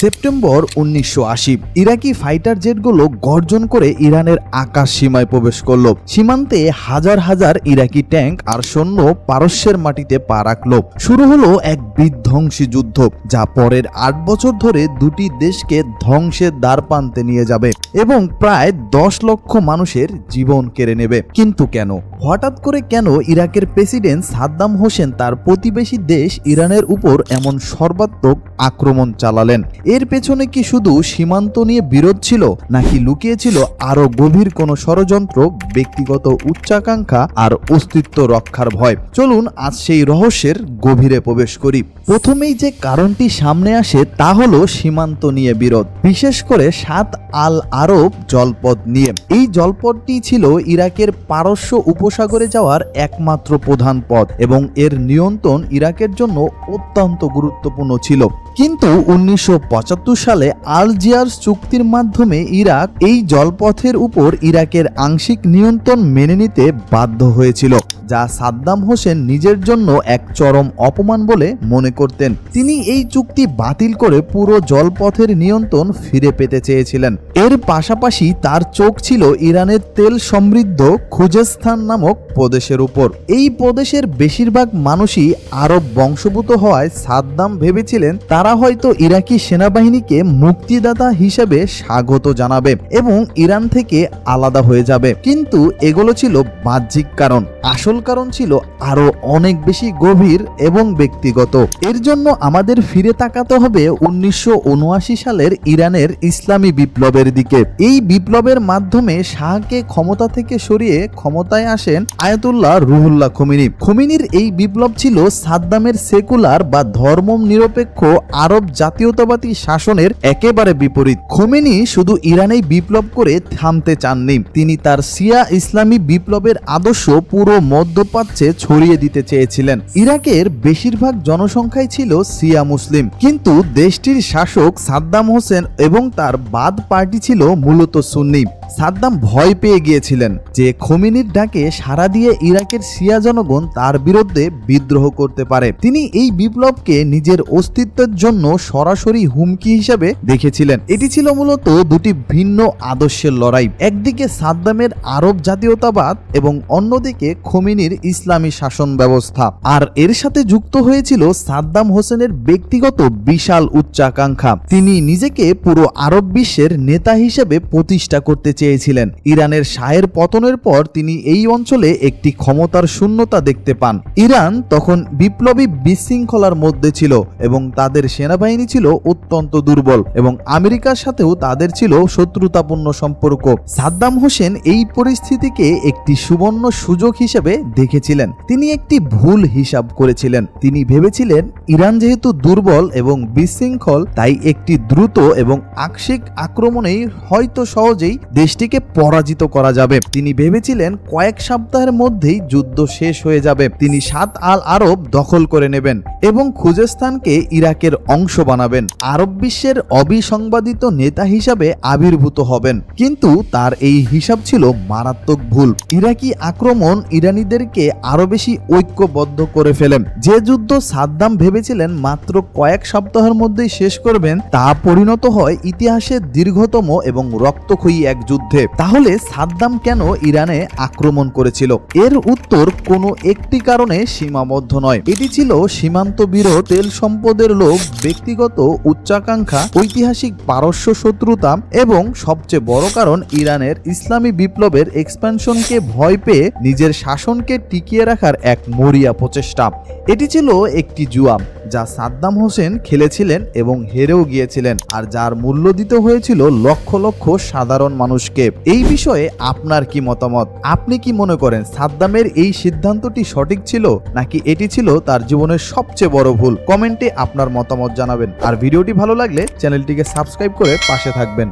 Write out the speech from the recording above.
September উনিশশো আশি। ইরাকি fighter জেটগুলো গর্জন করে ইরানের আকাশ সীমায় প্রবেশ করল। সীমান্তে হাজার হাজার ইরাকি ট্যাঙ্ক আর সৈন্য পারস্যের মাটিতে পা রাখল। শুরু হলো এক বিধ্বংসী যুদ্ধ, যা পরের আট বছর ধরে দুটি দেশকে ধ্বংসের দ্বার প্রান্তে নিয়ে যাবে এবং প্রায় দশ লক্ষ মানুষের জীবন কেড়ে নেবে। কিন্তু কেন? হঠাৎ করে কেন ইরাকের প্রেসিডেন্ট সাদ্দাম হোসেন তার প্রতিবেশী দেশ ইরানের উপর এমন সর্বাত্মক আক্রমণ চালালেন? এর পেছনে কি শুধু সীমান্ত নিয়ে বিরোধ ছিল, নাকি লুকিয়েছিল আরও গভীর কোনো ষড়যন্ত্র, ব্যক্তিগত উচ্চাকাঙ্ক্ষা আর অস্তিত্ব রক্ষার ভয়? চলুন আজ সেই রহস্যের গভীরে প্রবেশ করি। প্রথমেই যে কারণটি সামনে আসে তা হলো সীমান্ত নিয়ে বিরোধ, বিশেষ করে সাত আল আরব জলপথ নিয়ে। এই জলপথটি ছিল ইরাকের পারস্য উপসাগরে যাওয়ার একমাত্র প্রধান পথ এবং এর নিয়ন্ত্রণ ইরাকের জন্য অত্যন্ত গুরুত্বপূর্ণ ছিল। কিন্তু উনিশশো পঁচাত্তর সালে আলজিয়ার্স চুক্তির মাধ্যমে ইরাক এই জলপথের উপর ইরাকের আংশিক নিয়ন্ত্রণ মেনে নিতে বাধ্য হয়েছিল, যা সাদ্দাম হোসেন নিজের জন্য এক চরম অপমান বলে মনে করতেন। তিনি এই চুক্তি বাতিল করে পুরো জলপথের নিয়ন্ত্রণ ফিরে পেতে চেয়েছিলেন। এর পাশাপাশি তার চোখ ছিল ইরানের তেল সমৃদ্ধ খুজেস্থান নামক প্রদেশের উপর। এই প্রদেশের বেশিরভাগ মানুষই আরব বংশভূত হওয়ায় সাদ্দাম ভেবেছিলেন তারা হয়তো ইরাকি সেনাবাহিনীকে মুক্তিদাতা হিসেবে স্বাগত জানাবে এবং ইরান থেকে আলাদা হয়ে যাবে। কিন্তু এগুলো ছিল বাহ্যিক কারণ। আসল কারণ ছিল আরও অনেক বেশি গভীর এবং ব্যক্তিগত। এর জন্য আমাদের ফিরে তাকাতে হবে উনিশশো উনআশি সালের ইরানের ইসলামী বিপ্লবের দিকে। এই বিপ্লবের মাধ্যমে শাহকে ক্ষমতা থেকে সরিয়ে ক্ষমতায় আসেন আয়াতুল্লাহ রুহুল্লাহ খমিনি। খমিনির এই বিপ্লব ছিল সাদ্দামের সেকুলার বা ধর্ম নিরপেক্ষ আরব জাতীয়তাবাদী শাসনের একেবারে বিপরীত। খোমেনি শুধু ইরানেই বিপ্লব করে থামতে চাননি, তিনি তার সিয়া ইসলামী বিপ্লবের আদর্শ পুরো মধ্যপ্রাচ্যে ছড়িয়ে দিতে চেয়েছিলেন। ইরাকের বেশিরভাগ জনসংখ্যাই ছিল সিয়া মুসলিম। কিন্তু দেশটির শাসক সাদ্দাম হোসেন এবং তার বাদ পার্টি ছিল মূলত সুন্নি। সাদ্দাম ভয় পেয়ে গিয়েছিলেন যে খমিনির ডাকে সাড়া দিয়ে ইরাকের সিয়া জনগণ তার বিরুদ্ধে বিদ্রোহ করতে পারে। তিনি এই বিপ্লবকে নিজের অস্তিত্বের জন্য সরাসরি হুমকি হিসেবে দেখেছিলেন। এটি ছিল মূলত দুটি ভিন্ন আদর্শের লড়াই। একদিকে সাদ্দামের আরব জাতীয়তাবাদ এবং অন্যদিকে খমিনির ইসলামী শাসন ব্যবস্থা। আর এর সাথে যুক্ত হয়েছিল সাদ্দাম হোসেনের ব্যক্তিগত বিশাল উচ্চাকাঙ্ক্ষা। তিনি নিজেকে পুরো আরব বিশ্বের নেতা হিসেবে প্রতিষ্ঠা করতে চেয়েছিলেন। ইরানের শাহের পতনের পর তিনি এই অঞ্চলে একটি ক্ষমতার শূন্যতা দেখতে পান। ইরান তখন বিপ্লবী বিশৃঙ্খলার মধ্যে ছিল এবং তাদের সেনাবাহিনী ছিল অত্যন্ত দুর্বল এবং আমেরিকার সাথেও তাদের ছিল শত্রুতাপূর্ণ সম্পর্ক। সাদ্দাম হোসেন এই পরিস্থিতিকে একটি সুবর্ণ সুযোগ হিসেবে দেখেছিলেন। তিনি একটি ভুল হিসাব করেছিলেন। তিনি ভেবেছিলেন, ইরান যেহেতু দুর্বল এবং বিশৃঙ্খল, তাই একটি দ্রুত এবং আকস্মিক আক্রমণেই হয়তো সহজেই দেশটিকে পরাজিত করা যাবে। তিনি ভেবেছিলেন কয়েক সপ্তাহের মধ্যেই যুদ্ধ শেষ হয়ে যাবে। তিনি সাত আল আরব দখল করে নেবেন এবং খুজেস্তানকে ইরাকের অংশ বানাবেন। আরব বিশ্বের অবিসংবাদিত নেতা হিসাবে আবির্ভূত হবেন। কিন্তু তার এই হিসাব ছিল মারাত্মক ভুল। ইরাকি আক্রমণ ইরানিদেরকে আরও বেশি ঐক্যবদ্ধ করে ফেলেন যে যুদ্ধ সাদ্দাম ভেবেছিলেন মাত্র কয়েক সপ্তাহের মধ্যেই শেষ করবেন, তা পরিণত হয় ইতিহাসের দীর্ঘতম এবং রক্তক্ষয়ী এক যুদ্ধে। তাহলে সাদ্দাম কেন ইরানে আক্রমণ করেছিল? এর উত্তর কোনো একটি কারণে সীমাবদ্ধ নয়। এটি ছিল সীমান্ত বিরোধ, তেল সম্পদের লোভ, ব্যক্তিগত উচ্চাকাঙ্ক্ষা, ঐতিহাসিক পারস্য শত্রুতা এবং সবচেয়ে বড় কারণ ইরানের ইসলামী বিপ্লবের এক্সপ্যানশনকে ভয় পেয়ে নিজের শাসনকে টিকিয়ে রাখার এক মরিয়া প্রচেষ্টা। এটি ছিল একটি জুয়া। যা সাদ্দাম হোসেন খেলেছিলেন এবং হেরেও গিয়েছিলেন আর যার মূল্য দিতে হয়েছিল লক্ষ লক্ষ সাধারণ মানুষকে। এই বিষয়ে আপনার কি মতামত? আপনি কি মনে করেন সাদ্দামের এই সিদ্ধান্তটি সঠিক ছিল নাকি এটি ছিল তার জীবনের সবচেয়ে বড় ভুল? কমেন্টে আপনার মতামত জানাবেন। আর ভিডিওটি ভালো লাগলে চ্যানেলটিকে সাবস্ক্রাইব করে পাশে থাকবেন।